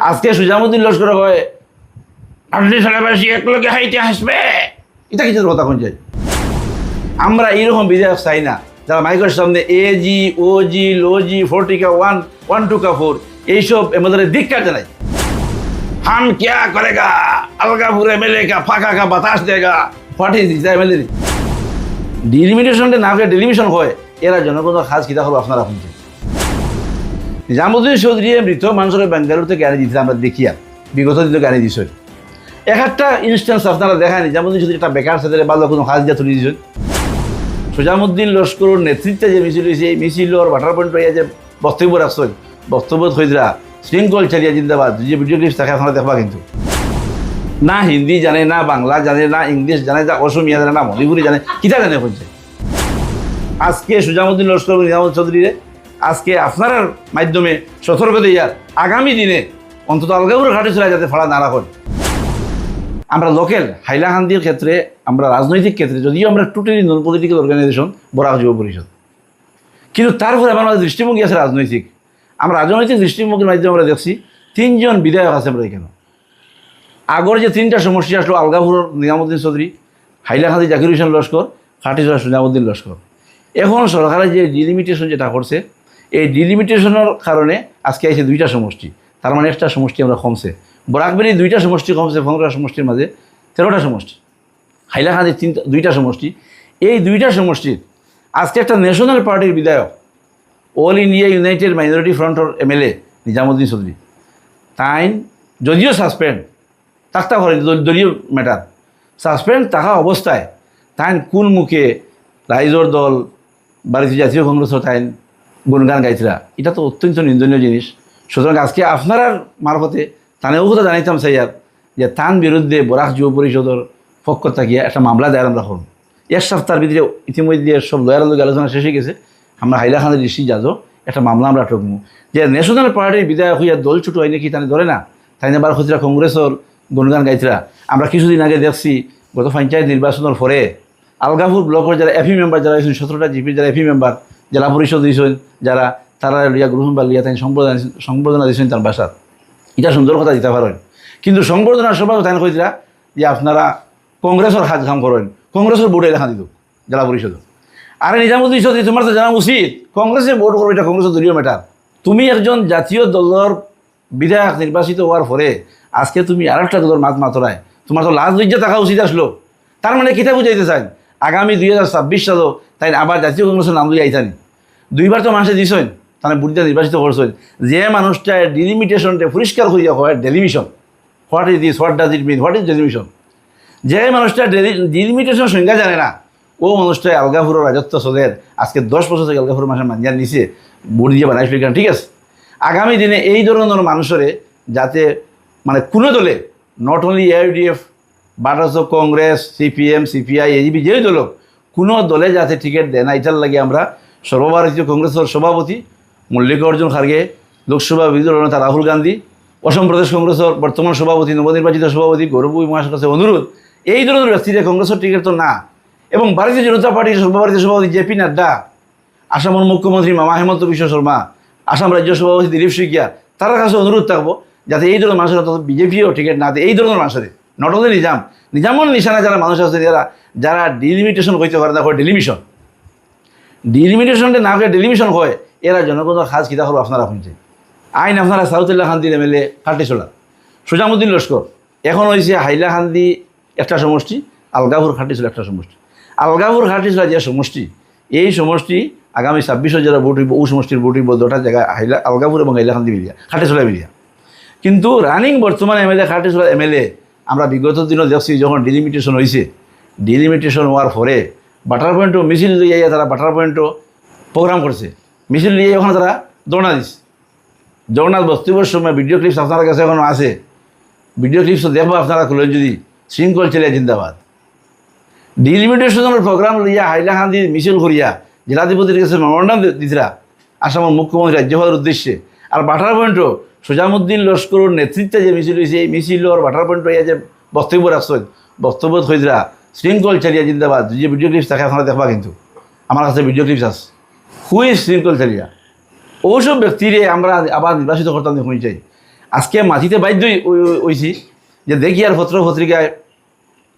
আজকে সুজামুদ্দিন লস্কর হয় আটটি এক একলোকে হাইতে হাসবে। এটা কিছু কথা কোন আমরা এইরকম বিধায়ক চাই না, যারা মাইকের সামনে এ জি ও জি লো জি ফোরটি কা ওয়ান ওয়ান টু কা ফোর এইসব আমাদের ধিক্ষা জানাই হাম ক্যা করেগা? আলগাপুর মেলে গা ফাঁকা কা, বাতাস দেগা। হোয়াট দিতে দিস ডিলিমিটেশনটা না করে ডেলিমিশন হয়, এরা জনগণের খাস কিতা হলো আপনারা শুনছেন। নিজামুদ্দিন চৌধুরী মৃত মানুষের বেঙ্গালুরুতে জ্ঞানী দিয়েছিল আমরা দেখিয়া। বিগত দিনে জ্ঞানী দিছে। এক একটা ইনস্ট্যান্স আপনারা দেখায় নিজামুদ্দিন চৌধুরী একটা বেকার সাথে ভালো কোনো কাজ দিয়ে তুলে দিয়েছেন সুজামুদ্দিন লস্করের নেতৃত্বে যে মিছিল হয়েছে এই মিছিলর বাটার পয়েন্ট হইয়া যে বক্তব্য রাখছেন বক্তব্য হইদরা শৃঙ্খল চালিয়া জিন্দাবাদ, যে ভিডিও ক্লিপস থাকে আপনারা দেখবা কিন্তু। না হিন্দি জানে, না বাংলা জানে, না ইংলিশ জানে, না অসমিয়া জানে, না মণিপুরি জানে, কিতা জানে হচ্ছে আজকে সুজামুদ্দিন লস্কর নিজামুদ্দিন চৌধুরীরে আজকে আপনার মাধ্যমে সতর্ক দিয়ার আগামী দিনে অন্তত আলগাপুর ঘাটে চলে যাতে ফাড়া না রাখেন। আমরা লোকেল হাইলাকান্দির ক্ষেত্রে, আমরা রাজনৈতিক ক্ষেত্রে, যদিও আমরা totally non political organization Barak Yuva Parishad. কিন্তু তারপরে আমার দৃষ্টিভঙ্গি আছে রাজনৈতিক। আমরা রাজনৈতিক দৃষ্টিভঙ্গির মাধ্যমে আমরা দেখছি, তিনজন বিধায়ক আছে আমরা এখানে। আগর যে তিনটা সমস্যা আসলো আলগাপুর নিজামুদ্দিন চৌধুরী, হাইলাকান্দি জাকির হোসেন লস্কর খাটিজোড়া সুজামুদ্দিন লস্কর। এখন সরকারের যে ডিলিমিটেশন যেটা করছে এই ডিলিমিটেশনের কারণে আজকে আছে দুইটা সমষ্টি। তার মানে একটা সমষ্টি আমরা কমছে বরাকবেরি দুইটা সমষ্টি কমছে পনেরোটা সমষ্টির মাঝে তেরোটা সমষ্টি। হাইলাকান্দির তিনটা দুইটা সমষ্টি। এই দুইটা সমষ্টির আজকে একটা ন্যাশনাল পার্টির বিধায়ক অল ইন্ডিয়া ইউনাইটেড মাইনরিটি ফ্রন্টর এমএলএ নিজামুদ্দিন চৌধুরী তাইন যদিও সাসপেন্ড তাকতা করে দলীয় ম্যাটার সাসপেন্ড থাকা অবস্থায় তাইন কোন মুখে রাইজর দল ভারতীয় জাতীয় কংগ্রেসও তাইন গুণগান গাইছিলা। এটা তো অত্যন্ত নিন্দনীয় জিনিস। সুতরাং আজকে আপনার মারফতে তানেও কথা জানাইতাম স্যার যে তান বিরুদ্ধে বরাক যুব পরিষদের পক্ষ থাকিয়া একটা মামলা দায়ের আমরা করুন এক সপ্তাহের ভিতরে ইতিমধ্যে সব লয়ার লোক আলোচনা শেষ হয়ে গেছে। আমরা হাইলাখান্দি ঋষি যাজো একটা মামলা আমরা টকমু যে ন্যাশনাল পার্টির বিধায়ক হইয়া দল ছুটো হয় নাকি তানে ধরে না। তাই না বার খুচরা কংগ্রেসের গুণগান গাইছিলা। আমরা কিছুদিন আগে দেখছি গত পঞ্চায়েত নির্বাচনের পরে আলগাপুর ব্লকের যারা এফি মেম্বার যারা হয়েছেন সতেরোটা জিপির যারা এফি মেম্বার জেলা পরিষদ দিয়েছেন যারা তারা লিয়া গ্রহণ বা লিয়া তাই সম্বোধনা দিয়েছেন তার বাসার। এটা সুন্দর কথা দিতে পারেন। কিন্তু সংবর্ধনার সভাও তাই কইরা যে আপনারা কংগ্রেসের হাত কাম করেন, কংগ্রেসের বোর্ডে দেখা দিত জেলা পরিষদ। আরে নিজামুদ্দিন চৌধুরী তোমার তো জানা উচিত, কংগ্রেসে ভোট করবে এটা কংগ্রেসের দলীয় ম্যাটার তুমি একজন জাতীয় দলের বিধায়ক নির্বাচিত হওয়ার পরে, আজকে তুমি আর একটা দলের মাত মাতরায়, তোমার তো লাজ লজ্জা থাকা উচিত আসলো। তার মানে কিতা বুঝাইতে চান আগামী দুই হাজার ছাব্বিশ সালও তাই আবার জাতীয় কংগ্রেসের নাম দিয়ে আইতানি। দুইবার তো মানুষে দিছেন তাহলে বুদ্ধিটা নির্বাচিত করছেন যে মানুষটা ডিলিমিটেশনটা পরিষ্কার হইয়া হয় delimitation what is this what does it mean what is delimitation যে মানুষটা ডিলিমিটেশন সংজ্ঞা জানে না, ও মানুষটা আলগাপুরের রাজত্ব চলের আজকে দশ বছর থেকে আলগাপুর মাসের মাঞ্জার নিচে বুড়ি দিয়ে বানাই ফেললাম ঠিক আছে? আগামী দিনে এই ধরনের মানুষেরে যাতে মানে কোনো দলে not only AIDF also Congress, CPM, CPI AGP যেই দল কোনো দলে যাতে টিকিট দেয় না, এটার লাগে আমরা সর্বভারতীয় কংগ্রেসের সভাপতি মল্লিকার্জুন খার্গে লোকসভা বিরোধী দলনেতা রাহুল গান্ধী, অসম প্রদেশ কংগ্রেসের বর্তমান সভাপতি, নবনির্বাচিত সভাপতি গৌরবী মহাশয়ের কাছে অনুরোধ, এই ধরনের ব্যক্তিরা কংগ্রেসের টিকিট তো না। এবং ভারতীয় জনতা পার্টির সর্বভারতীয় সভাপতি জেপি নাড্ডা, আসামের মুখ্যমন্ত্রী মামা হেমন্ত বিশ্ব শর্মা, আসাম রাজ্য সভাপতি দিলীপ শইকিয়া তার কাছে অনুরোধ থাকব, যাতে এই ধরনের মানুষের বিজেপিও টিকিট না দেয়, এই ধরনের মানুষের নট অনলি নিজাম নিজামন নিশানা যারা মানুষ আছে, যারা যারা ডিলিমিটেশন করতে পারে না করে ডেলিমিশন ডিলিমিটেশনটা না করে ডেলিমিশন হয়, এরা জনগণের খাস কিতা হলো আপনারা শুনছে আইন আপনারা সাউথুল্লাহ খান্দির এম এল এ খাটিছোলা সুজামুদ্দিন লস্কর, এখন হয়েছে হাইলাকান্দি একটা সমষ্টি আলগাপুর খাটিছোলা একটা সমষ্টি। আলগাপুর খাটিছোলা যে সমষ্টি, এই সমষ্টি আগামী ছাব্বিশে যারা ভোট হইব, ও সমষ্টির ভোট হইব, দুটা জায়গায় হাইলা আলগাপুর এবং হাইলাকান্দি মিলিয়া খাটিছোলা মিলিয়া। কিন্তু রানিং বর্তমান M L A খাটিছোলা M L এ আমরা বিগত দিনও দেখছি যখন ডিলিমিটেশন হয়েছে ডিলিমিটেশন হওয়ার পরে বাটার পয়েন্টও মিছিল লিয়ে তারা বাটার পয়েন্টও প্রোগ্রাম করছে। মিছিল নিয়ে ওখানে তারা দৌড়া দিছে। জগন্নাথ বস্তিবর সময় ভিডিও ক্লিপস আপনার কাছে এখন আছে। ভিডিও ক্লিপসও দেখব আপনারা খুলেন যদি। শৃঙ্খল ছেলে জিন্দাবাদ। ডিলিমিটেশনের প্রোগ্রাম লইয়া হাইলাকান্দি মিছিল করিয়া জেলাধিপতির কাছে মেমোরান্ডাম দিতরা আসামের মুখ্যমন্ত্রী রাজ্যপালের উদ্দেশ্যে। আর বাটার পয়েন্টও সোজামুদ্দিন লস্করের নেতৃত্বে যে মিছিল হয়েছে, এই মিছিলর বাটার পয়েন্ট হইয়া যে বক্তব্য রাখছেন বক্তব্য হইতরা শৃঙ্খল চালিয়া জিন্দাবাদ। যে ভিডিও ক্লিপস থাকে আপনারা দেখবা কিন্তু। আমার কাছে ভিডিও ক্লিপস আছে। হুই শৃঙ্খল চালিয়া ওসব ব্যক্তিরে আমরা আবার নির্বাচিত করতাম দেখুন চাই। আজকে মাঝিতে বাধ্য হয়েছি যে দেখি আর পত্র পত্রিকায়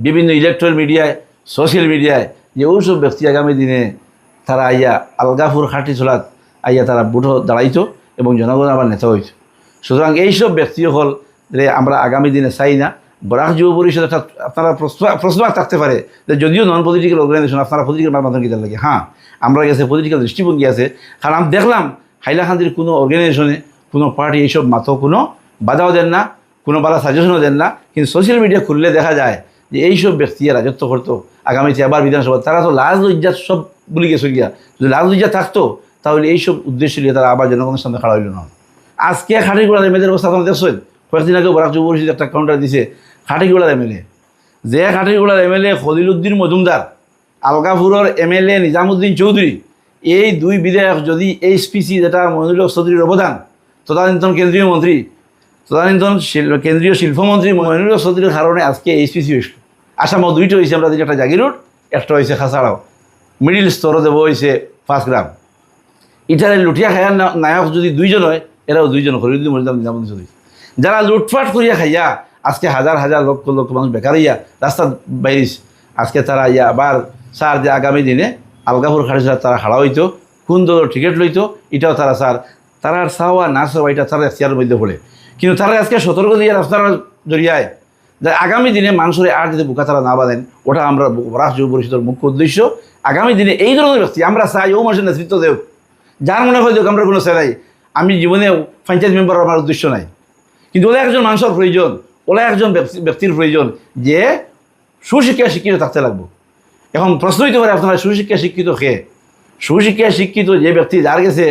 বিভিন্ন ইলেকট্রনিক মিডিয়ায় সোশ্যাল মিডিয়ায় যে ওইসব ব্যক্তি আগামী দিনে তারা আইয়া আলগাপুর খাটি চলাত আইয়া তারা বুড়ো দাঁড়াইতো এবং জনগণ আবার নেতা হইত সুতরাং এইসব ব্যক্তি হল যে আমরা আগামী দিনে চাই না। বরাক যুব পরিষদ একটা আপনারা প্রশ্ন থাকতে পারে যে যদিও নন পলিটিক্যাল অর্গানাইজেশন আপনারা পলিটিক্যাল মাধ্যম কিতার লাগে। হ্যাঁ আমরা গেছে পলিটিক্যাল দৃষ্টিভঙ্গি আছে। কারণ আমি দেখলাম হাইলাকান্দির কোনো অর্গানাইজেশনে কোনো পার্টি এইসব মাতো কোনো বাধাও দেন না, কোনো বাধা সাজেশনও দেন না। কিন্তু সোশ্যাল মিডিয়া খুললে দেখা যায় যে এইসব ব্যক্তি রাজত্ব করতো। আগামীতে আবার বিধানসভা তারা তো লাজ লজ্জা সব ভুলে গেছে গিয়া। যদি লাজ লজ্জা থাকতো, তাহলে এইসব উদ্দেশ্য নিয়ে তারা আবার জনগণের সামনে খাড়া হইল না। আজকে খাটিগুড়ার এমএলএর অবস্থা আপনারা দেখছেন কয়েকদিন আগে বরাক যুব পরিষদ একটা কাউন্টার দিছে খাটিগুড়ার এমএলএ যে খাটিগুড়ার এমএলএ খলিলুদ্দিন মজুমদার আলগাপুরের এমএলএ নিজামুদ্দিন চৌধুরী। এই দুই বিধায়ক যদি এইচ এইচপিসি যেটা মহিনুল চৌধুরীর অবদান, তদানীন্তন কেন্দ্রীয় মন্ত্রী, তদানীন্তন কেন্দ্রীয় শিল্পমন্ত্রী মহিনুল চৌধুরীর কারণে আজকে এইচপিসি হয়েছিল আসামও দুইটা হয়েছে, আমরা একটা জাগিরোড একটা হয়েছে খাসাড়াও। মিডিল স্তরও দেবো হয়েছে ফার্স্ট গ্রাম। ইটারে লুটিয়া খাইয়া না- নায়ক যদি দুইজন হয় এরাও দুইজন খরিদুদ্দিন মরিদাম নিজামুদ্দিন যারা লুটফাট করিয়া খাইয়া, আজকে হাজার হাজার লক্ষ লক্ষ মানুষ বেকার হইয়া রাস্তা বাইরিস আজকে তারা ইয়া আবার স্যার যে আগামী দিনে আলগাপুর খাড়ি স্যার তারা হারা হইতো, কোন দলের টিকিট লইতো, এটাও তারা স্যার তারা আর চাওয়া না চাওয়া, এটা তারা এখতিয়ারের মধ্যে পড়ে। কিন্তু তারা আজকে সতর্ক দিয়ে রাস্তার জড়িয়ায়, যে আগামী দিনে মানুষের আর যদি বোকা তারা না বাঁধেন, ওটা আমরা রাষ্ট্র পরিষদের মুখ্য উদ্দেশ্য। আগামী দিনে এই ধরনের ব্যক্তি, আমরা চাই ও মানুষের নেতৃত্ব দেব যার মনে হয় আমরা কোনো চাই আমি জীবনে পঞ্চায়েত মেম্বার আমার উদ্দেশ্য নাই। কিন্তু ওলা একজন মানুষের প্রয়োজন ওলা একজন ব্যক্তি- ব্যক্তির প্রয়োজন যে সুশিক্ষা শিক্ষিত থাকতে লাগবো। এখন প্রশ্ন হইতে পারে আপনারা সুশিক্ষা শিক্ষিত কে? সুশিক্ষা শিক্ষিত যে ব্যক্তি যার কাছে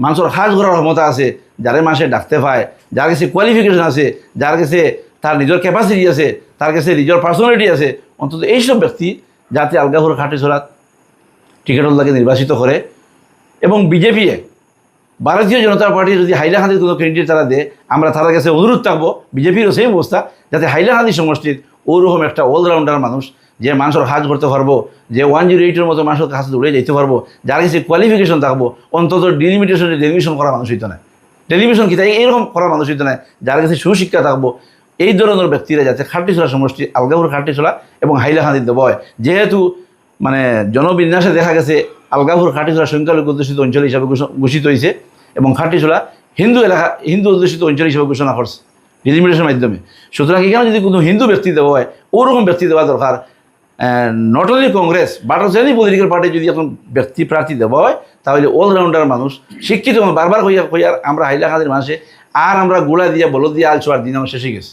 মানুষের সাজ করার ক্ষমতা আছে যারে মানুষে ডাকতে পায় যার কাছে কোয়ালিফিকেশন আছে যার কাছে তার নিজের ক্যাপাসিটি আছে তার কাছে নিজের পার্সোনালিটি আছে, অন্তত এইসব ব্যক্তি যাতে আলগাপুর খাটি ছড়াত টিকেটর লাগে নির্বাচিত করে এবং বিজেপিয়ে ভারতীয় জনতা পার্টি যদি হাইলাকান্দির কোনো ক্যান্ডিডেট তারা দেয়, আমরা তাদের কাছে অনুরোধ থাকব, বিজেপিরও সেই অবস্থা, যাতে হাইলাকান্দি সমষ্টির ওরকম একটা অলরাউন্ডার মানুষ, যে মানুষের হাজ করতে পারব, যে ওয়ান জিরো এইটের মতো মানুষের কাছে দৌড়ে যেতে পারব, যার কাছে কোয়ালিফিকেশন থাকব, অন্তত ডিলিমিটেশনে ডেলিমিশন করা মানুষ হইতো না। টেলিভিশন কি? তাই এইরকম করা মানুষ হইতো না, যার কাছে সুশিক্ষা থাকব। এই ধরনের ব্যক্তিরা যাতে খাটিছড়া সমষ্টি আলগাপুর খাটিছড়া এবং হাইলাকান্দির দেওয়া হয় যেহেতু মানে জনবিন্যাসে দেখা গেছে আলগাপুর খাটিছড়া সংখ্যালঘু অধ্যুষিত অঞ্চল হিসাবে ঘোষ- ঘোষিত হয়েছে এবং খাটিছড়া হিন্দু এলাকা, হিন্দু অধ্যুষিত অঞ্চল হিসেবে ঘোষণা করছে, ডিলিমিটেশনের মাধ্যমে। সুতরাং এখানে যদি কোনো হিন্দু ব্যক্তি দেওয়া হয়, ওরকম ব্যক্তি দেওয়া দরকার। Not only Congress but any political party যদি এখন ব্যক্তি প্রার্থী দেওয়া হয়, তাহলে অলরাউন্ডার মানুষ, শিক্ষিত বারবার হইয়া হইয়া আমরা হাইলাকান্দির মানুষে, আর আমরা গোলা দিয়া, বলদ দিয়া আলছো আর দিন আমার শেষে গেছে।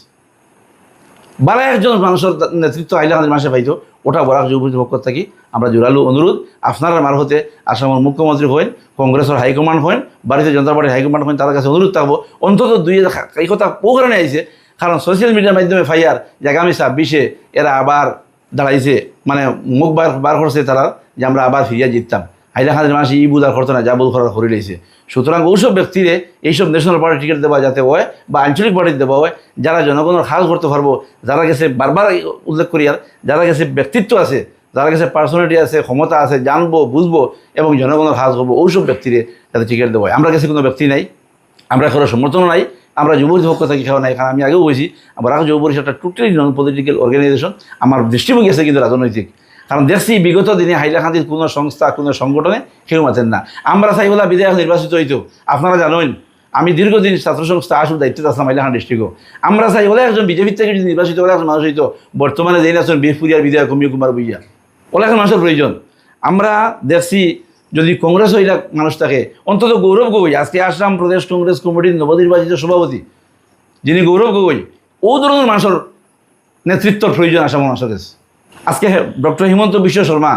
বারা একজন মানুষের নেতৃত্ব হাইলাকান্দির মানুষে পাইতো। ওটা বরাক যুবপরিষদ পক্ষ থাকি। আমরা জোরালো অনুরোধ, আপনারা মারফতে আসামের মুখ্যমন্ত্রী হইন কংগ্রেসের হাইকমান্ড হইন ভারতীয় জনতা পার্টির হাইকমান্ড হইন তার কাছে অনুরোধ থাকব। অন্তত দুই এই কথা ও কারণে আইছে, কারণ সোশ্যাল মিডিয়ার মাধ্যমে ফাইয়ার, যে আগামী ছাব্বিশে এরা আবার দাঁড়াইছে মানে মুখ বার বার করছে তারা, যে আমরা আবার ফিরিয়া জিততাম। হাইলাকান্দির মানুষ ই বুঝার করতো না যা বুধ করার করে লইছে সুতরাং ওইসব ব্যক্তিরে এইসব ন্যাশনাল পার্টি টিকিট দেওয়া যাতে হয়, বা আঞ্চলিক পার্টি দেওয়া হয়, যারা জনগণের সাজ করতে পারব, যারা গেছে বারবার উল্লেখ করি আর, যারা গেছে ব্যক্তিত্ব আছে, যারা কাছে পার্সোনালিটি আছে, ক্ষমতা আছে, জানব, বুঝব এবং জনগণের সাজ করব ওইসব ব্যক্তিরে যাতে টিকিট দেওয়া হয়। আমরা কাছে কোনো ব্যক্তি নাই, আমরা কারও সমর্থনও নাই, আমরা যুব পক্ষ থেকে খাওয়া নাই, কারণ আমি আগেও বলছি, আমরা যুব পরিষদ একটা টোটালি নন পলিটিক্যাল অর্গানাইজেশন আমার দৃষ্টিভঙ্গি আছে কিন্তু রাজনৈতিক। কারণ দেখছি বিগত দিনে হাইলাকান্দির কোনো সংস্থা, কোনো সংগঠনে কেউ মাতেন না। আমরা চাই বলা বিধায়ক নির্বাচিত হইতো। আপনারা জানেন, আমি দীর্ঘদিন ছাত্র সংস্থা আসুন দায়িত্বে আসলাম হাইলাকান্দি ডিস্ট্রিক্টও আমরা চাই বলে একজন বিজেপির থেকে যদি নির্বাচিত হলে একজন মানুষ হইতো, বর্তমানে যেই আছেন বিহপুরিয়ার বিধায়ক অমিয় কুমার বুইয়া ওলা এখন মানুষের প্রয়োজন। আমরা দেখছি যদি কংগ্রেস হইলা মানুষ থাকে, অন্তত গৌরব গগৈ, আজকে আসাম প্রদেশ কংগ্রেস কমিটির নবনির্বাচিত সভাপতি, যিনি গৌরব গগৈ, ও ধরনের মানুষের নেতৃত্বর প্রয়োজন আসাম মানুষের। আজকে ডক্টর হিমন্ত বিশ্ব শর্মা,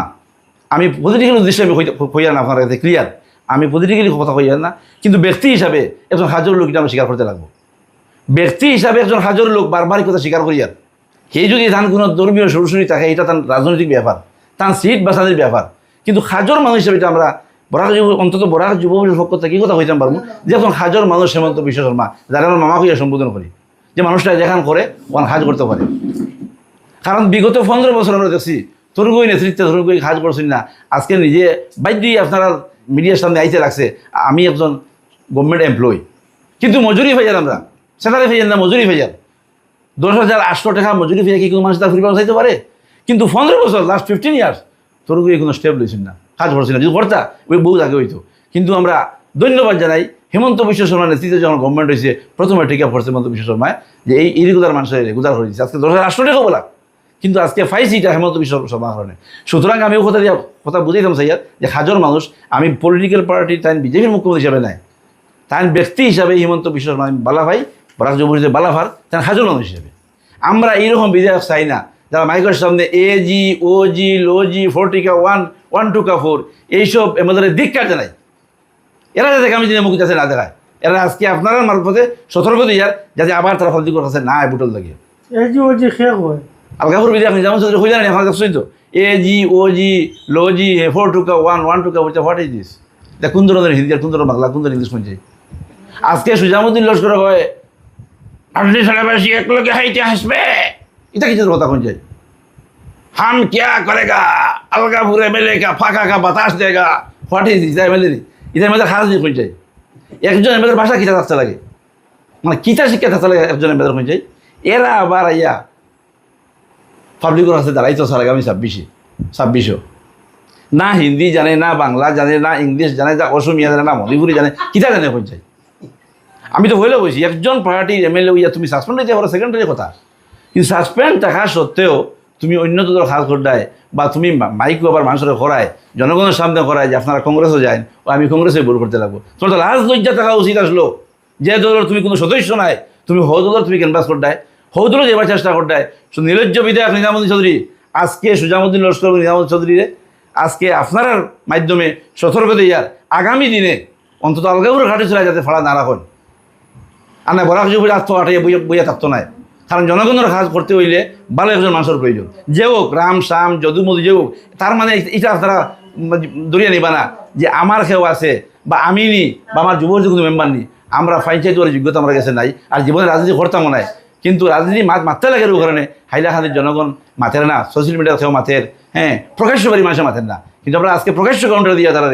আমি পলিটিক্যাল উদ্দেশ্যে আমি হইয়া না আপনার কাছে ক্লিয়ার? আমি পলিটিক্যালি কথা হইয়া না, কিন্তু ব্যক্তি হিসাবে একজন হাজার লোক আমি স্বীকার করতে লাগবো। ব্যক্তি হিসাবে একজন হাজার লোক বারবার কথা স্বীকার করিয়ার সেই যদি তার কোনো ধর্মীয় সরসরি থাকে, এটা তার রাজনৈতিক ব্যাপার, তার সিট বাঁচানোর ব্যাপার। কিন্তু হাজার মানুষ হিসাবে এটা আমরা বরাক যুব, অন্তত বরাক যুব পক্ষ থেকে কি কথা হইতাম পারব? যে এখন হাজার মানুষ হেমন্ত বিশ্ব শর্মা, যারা আমার মামা হইয়া সম্বোধন করি। যে মানুষটা যেখান করে, ওখান হাজ করতে পারে। কারণ বিগত পনেরো বছর আমরা দেখছি তরুণগই নেতৃত্বে তরুণগই কাজ করছেন না। আজকে নিজে বাধ্যই আপনারা মিডিয়ার সামনে আইতে লাগছে, আমি একজন গভর্নমেন্ট এমপ্লয়ি কিন্তু মজুরি ভাইয়ার আমরা সেটারে ফেজেন না, মজুরি ফেজার দশ হাজার আটশো টাকা মজুরি ফেজে কি কোনো মানুষ তার পরিবার চাইতে পারে? কিন্তু পনেরো বছর লাস্ট ফিফটিন ইয়ার্স তোর গিয়ে কোনো স্টেপ লইছেন না, কাজ করছি না। যদি করতা, ওই বহু আগে হইতো। কিন্তু আমরা ধন্যবাদ জানাই হেমন্ত বিশ্ব শর্মার নেতৃত্বে যখন গভর্নমেন্ট হয়েছে প্রথমে টিকা পড়ছে হেমন্ত বিশ্ব শর্মায়, যে এই ইরিগুলার মানুষের রেগুলার দিচ্ছে আজকে দশ হাজার আটশো টাকা বলা। কিন্তু আজকে পাইছি এটা হেমন্ত বিশ্ব কারণে সুতরাং আমিও কথা দিয়া কথা বুঝাইতাম সাইয়ার যে হাজার মানুষ আমি পলিটিক্যাল পার্টি তাই বিজেপির মুখ্যমন্ত্রী হিসাবে নাই। তাই ব্যক্তি হিসাবে হিমন্ত বিশ্ব শর্মা আমি বালা ভাই বরাক জমুরিতে বালাভার তাই হাজার মানুষ হিসাবে। আমরা এইরকম বিধায়ক চাই না। যারা মাইকের সামনে এ জি ও জি লো জি ফোর ওয়ান ওয়ান টু কা ফোর এইসব এমদের ধিক্কার জানাই এরা যাতে আমি যদি মুখ যাচ্ছে না দেখায়। এরা আজকে আপনারা মারফতে সতর্ক দিয়ার যাতে আবার তারা ফলদি করতেছে না বুটল লাগিয়ে এই যে ওই যে শেখ হয় আলগাপুর বিদে আপনি যেমন চৌধুরী হয়ে আপনার তো এ জি ও জি লো জি এ ফোর টুকা ওয়ান ওয়ান টুকা বলছে হোয়াট ইজ দিস দেখ কোন ধরনের হিন্দি আর কোন ধরনের বাংলা কোন ধরনের ইংলিশ শুনছে আজকে সুজামুদ্দিন লস্কর হয় আপনি সারাবাসী একলগে হাইতে হাসবে এটা কিছু কথা কোন যায় হাম কিয়া করেগা আলগাপুর এমএলএ কা ফাঁকা কা বাতাস দেগা হোয়াট ইজ দিস এমএলএ এটা এমএলএ খারাপ কোন যায় একজন এমএলএর ভাষা কিতা থাকতে লাগে মানে কিতা শিক্ষা থাকতে লাগে একজন এমএলএর কোন এরা আবার আইয়া পাবলিকের কাছে দাঁড়াইতো স্যার, আগামী ছাব্বিশে। ছাব্বিশও। না হিন্দি জানে, না বাংলা জানে, না ইংলিশ জানে, না অসমিয়া জানে, না মণিপুরি জানে, কিতা জানে পঞ্চায়েত আমি তো হইলে বলছি একজন পার্টির এমএলএ হইয়া তুমি সাসপেন্ড হইতে পারো সেকেন্ডারি কথা। কিন্তু সাসপেন্ড থাকা সত্ত্বেও তুমি অন্য দলের খাস করডায় বা তুমি মাইকও আবার মানুষের করায় জনগণের সামনে করায় যে আপনারা কংগ্রেসও যায় ও আমি কংগ্রেসে ভোট করতে লাগবো। তোমার তো লাজ লজ্জা থাকা উচিত আসলো। যে দলের তুমি কোনো সদস্য নাই, তুমি হৌ দলের তুমি ক্যানভাস করডায় হৌ দলের যাবার চেষ্টা করডায় সো নির্লজ্জ বিধায়ক নিজামুদ্দিন চৌধুরী, আজকে সুজামুদ্দিন লস্কর নিজামুদ্দিন চৌধুরীরে, আজকে আপনার মাধ্যমে সতর্ক দিয়ার আগামী দিনে অন্তত আলগাপুর ঘাটে চলে যাতে ফাড়া না রাখুন। আর না, বরাক জুবির আত্ম আটাইয়া বইয়া থাকতো নাই। কারণ জনগণের কাজ করতে হইলে ভালো একজন মানুষের প্রয়োজন। যে হোক, রাম, শ্যাম, যদু, মধু, যে হোক, তার মানে এটা আপনারা দরিয়া নিবা না যে আমার কেউ আছে বা আমি নি বা আমার যুবক যে কোনো মেম্বার নি। আমরা পঞ্চায়েত করার যোগ্যতা আমার কাছে নাই। আর জীবনে রাজনীতি করতামও নাই। কিন্তু রাজনীতি মাত মারতে লাগে ও কারণে। হাইলাখান্দির জনগণ মাথের না সোশ্যাল মিডিয়া কেউ মাথের হ্যাঁ প্রকাশ্য বাড়ি মানুষের মাথের না। কিন্তু আমরা আজকে প্রকাশ্য কাউন্টার দিয়ে তারা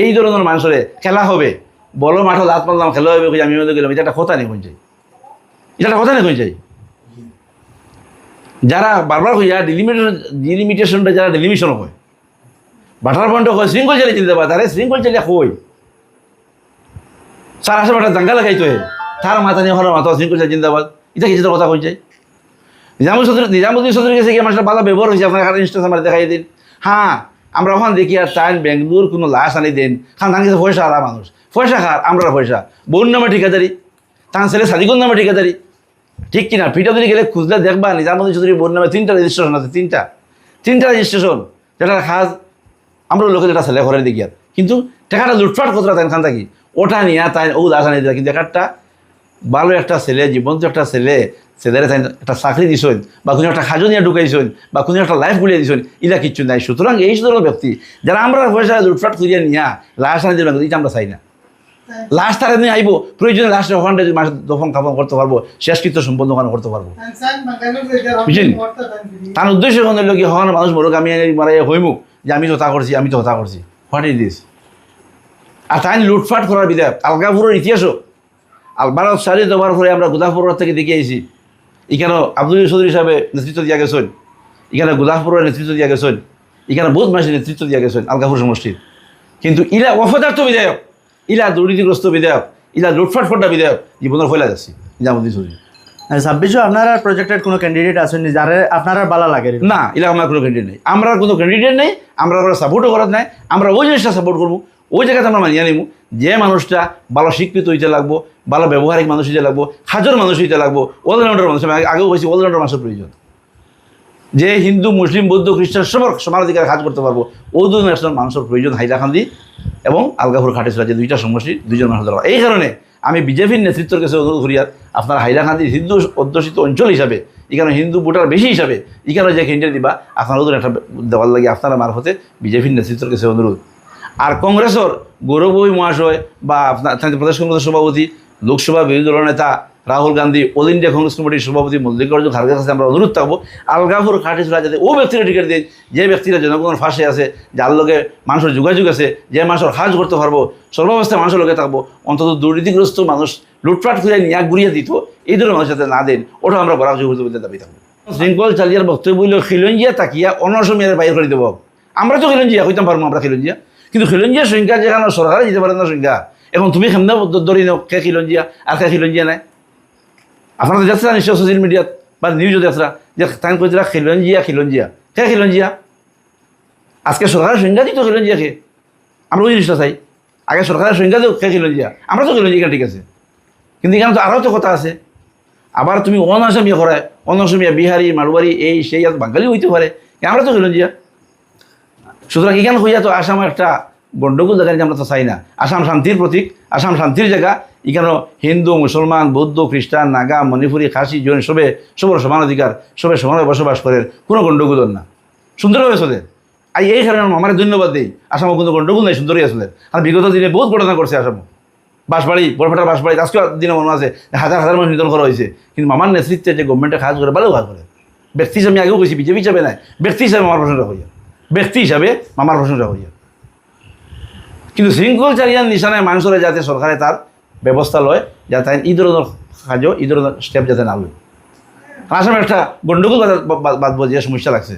এই ধরনের মানুষের খেলা হবে। বলো মাঠে লাত পারলাম খেলা হবে কই, আমি মনে গেলাম এটা একটা কথা নেই চাই এটা কথা নেই চাই যারা বারবার হইয়া ডিলিমিটেশন ডিলিমিটেশনটা যারা ডিলিমিশন হয় বাটার পয়েন্ট হয় শৃঙ্খল চালিয়ে চিনতে পারে তারে শৃঙ্খল চালিয়ে কই? স্যার আসে বাটা দাঙ্গা লাগাইতো তার মাথা নিয়ে হওয়ার মাথা শৃঙ্খল চালিয়ে জিন্দাবাদ। এটা কিছু কথা কই চাই নিজামুদ্দিন চৌধুরী নিজামুদ্দিন চৌধুরী গেছে কি আমার সাথে ভালো ব্যবহার হয়েছে, আপনার একটা ইনস্টেন্স আমার দেখাই দিন। হ্যাঁ আমরা ওখান দেখি আর টাইম বেঙ্গলোর কোনো লাশ আনি দেন। খান কিছু পয়সা আলা মানুষ। পয়সা খার আমরা পয়সা। বোন নামে ঠিকাদারি। তার ছেলে সাদিকুর নামে ঠিকাদারি। ঠিক কিনা? পিঠাপুরি গেলে খুঁজলে দেখবা নিজামুদ্দিন চৌধুরী বোন নামে তিনটা রেজিস্ট্রেশন আছে, তিনটা। তিনটা রেজিস্ট্রেশন যেটা খাস, আমরা লোকে যেটা ছেলে ঘরে দেখি আর। কিন্তু টাকাটা লুটফাট কতটা তাই, খান থাকি? ওটা নিয়ে তাই ও লাশ আনি দেয় কিন্তু ভালো একটা ছেলে জীবন্ত একটা ছেলে ছেলেরা তাই একটা চাকরি দিছেন বা কোনো একটা খাজো নিয়ে ঢুকাইছেন বা কোনো একটা লাইফ গুলিয়ে দিছেন ইলা কিচ্ছু নাই। সুতরাং এই সুতরাং ব্যক্তি যারা আমরা পয়সা লুটফাট করিয়া নিয়া লাশ আনি এটা আমরা চাই না। লাশ তারা নিয়ে আইব প্রয়োজনে লাস্টে ওখানটা যদি মানুষ দফন খাপন করতে পারব শেষকৃত্য সম্পন্ন ওখানে করতে পারব। বুঝলেন? তার উদ্দেশ্য এখন হলো কি মানুষ মরুক আমি মারাই হইমু যে আমি তো তা করছি আমি তো হতা করছি। হোয়াট ইজ দিস আর তাই লুটফাট করার বিধায়ক আলগাপুরের ইতিহাসও আল ভারত সারি দেওয়ার পরে আমরা গুদাফপুর থেকে দেখে আইছি। এখানে আব্দুল চৌধুরী সাহেবে নেতৃত্ব দিয়া গেছেন। এখানে গুদাফপুরের নেতৃত্ব দিয়া গেছেন। এখানে বহুত মাসের নেতৃত্ব দিয়া গেছেন আলগাপুর সমষ্টির। কিন্তু ইলা অপদার্থ বিধায়ক ইলা দুর্নীতিগ্রস্ত বিধায়ক ইলা লুটফাট ফটা বিধায়ক জীবনের ফেলা যাচ্ছে নিজামুদ্দিন চৌধুরী। ছাব্বিশও আপনারা প্রজেক্টেড কোনো ক্যান্ডিডেট আসেনি যারা আপনারা ভালো লাগে না এলা আমার কোনো ক্যান্ডিডেট নেই। আমরা কোনো ক্যান্ডিডেট নেই আমরা ওরা সাপোর্টও করার নাই আমরা ওই জিনিসটা সাপোর্ট করব ওই জায়গাতে আমরা মানিয়ে নিব। যে মানুষটা ভালো শিক্ষিত হইতে লাগবো ভালো ব্যবহারিক মানুষ হইতে লাগবো, হাজার মানুষ হইতে লাগবো অলরাউন্ডার মানুষ, আমি আগেও বলছি অলরাউন্ডার মানুষের প্রয়োজন। যে হিন্দু, মুসলিম, বৌদ্ধ, খ্রিস্টান, সবার সমানাধিকার কাজ করতে পারব ও একজন মানুষের প্রয়োজন হাইলাকান্দি এবং আলগাপুর খাটেছিলা যে দুইটা সমষ্টি দুজন মানুষ দরকার এই কারণে আমি বিজেপির নেতৃত্বের কাছে অনুরোধ করি, আর আপনার হাইলাকান্দি হিন্দু অধ্যুষিত অঞ্চল হিসাবে এখানে হিন্দু ভোটার বেশি হিসাবে এখানে যে ক্যান্ডিডেট দিবা, আপনার ওদের একটা দেওয়ার লাগে, আপনারা মারফতে বিজেপির নেতৃত্বের কাছে অনুরোধ। আর কংগ্রেসের গৌরবই মহাশয় বা আপনার প্রদেশ কংগ্রেসের সভাপতি লোকসভা বিরোধী নেতা রাহুল গান্ধী, অল ইন্ডিয়া কংগ্রেস কমিটির সভাপতি মল্লিকার্জুন খার্গের কাছে আমরা অনুরোধ থাকব, আলগাপুর খাটি ছোড়া যাতে ও ব্যক্তিরা টিকিট দিয়ে, যে ব্যক্তিরা জনগণের ফাঁসে আছে, যার লগে মানুষের যোগাযোগ আছে, যে মানুষের সাজ করতে পারব, সর্বাবস্থায় মানুষের লোকে থাকব, অন্তত দুর্নীতিগ্রস্ত মানুষ লুটপাট করে নিয়ে ঘুরিয়ে দিত, এই ধরনের মানুষের সাথে না দেন, ওটা আমরা করা যোগ্য বলতে দাবি থাকব। শৃঙ্খল চালিয়ার বক্তব্য বলল খিলঞ্জিয়া তাকিয়া অনসমীয়ার বাইর করে দেবো। আমরা তো খিলঞ্জিয়া হইতাম পারব আমরা খিলঞ্জিয়া, কিন্তু খিলঞ্জিয়া সংখ্যা যেখানে সরকারে দিতে পারে না সংখ্যা। এখন তুমি কেমনে ধরি নাও, কে খিলঞ্জিয়া আর কে খিলঞ্জিয়া নাই? আপনারা তো যাচ্ছেন নিশ্চয় সোশ্যাল মিডিয়াত বা নিউজও যাত্রা যে তাই কইছিলা খিলঞ্জিয়া খিলঞ্জিয়া কে খিলঞ্জিয়া আজকে সরকারের সংজ্ঞা দিত খিলঞ্জিয়াকে আমরা ওই জিনিসটা চাই। আগে সরকারের সংজ্ঞা দিও কে খিলঞ্জিয়া আমরা তো খিলঞ্জিয়া ঠিক আছে। কিন্তু এখানে তো আরও তো কথা আছে। আবার তুমি অনাসামিয়া করায় অনাসামিয়া বিহারি মারুয়ারি এই, সেই বাঙালি হইতে পারে আমরা তো খিলঞ্জিয়া সুতরাং এখানে হইয়া তো আসাম একটা গণ্ডগোল জায়গা আমরা তো চাই না। আসাম শান্তির প্রতীক, আসাম শান্তির জায়গা। এখানে হিন্দু, মুসলমান, বৌদ্ধ, খ্রিস্টান, নাগা, মণিপুরি, খাসি, জৈন, সবে সবার সমান অধিকার, সবে সমানে বসবাস করে কোনো গণ্ডগোল না। সুন্দরভাবে চলে আর এই কারণে আমার ধন্যবাদ দিই। আসামে কিন্তু গণ্ডগোল নাই, সুন্দরই আসলে আর বিগত দিনে বহুত ঘটনা করছে আসাম বাঁশবাড়ি বরফাটার বাঁশবাড়ি আজকে দিনে মনে আছে, হাজার হাজার মানুষ নিধন করা হয়েছে। কিন্তু মামার নেতৃত্বে যে গভর্নমেন্টে কাজ করে ভালো কাজ করে। ব্যক্তি হিসাবে আমি আগেও কইছি, বিজেপি হিসাবে নাই। ব্যক্তি হিসাবে আমার প্রশ্নটা হইয়া ব্যক্তি হিসাবে মামার প্রশ্নটা হইয়া কিন্তু শৃঙ্খল চারিয়ার নিশানায় মানুষরা যাতে সরকারে তার ব্যবস্থা লয় যাতে এই ধরনের কাজও এই ধরনের স্টেপ যাতে না লয় আসামে একটা গণ্ডগোল বাদ যে সমস্যা লাগছে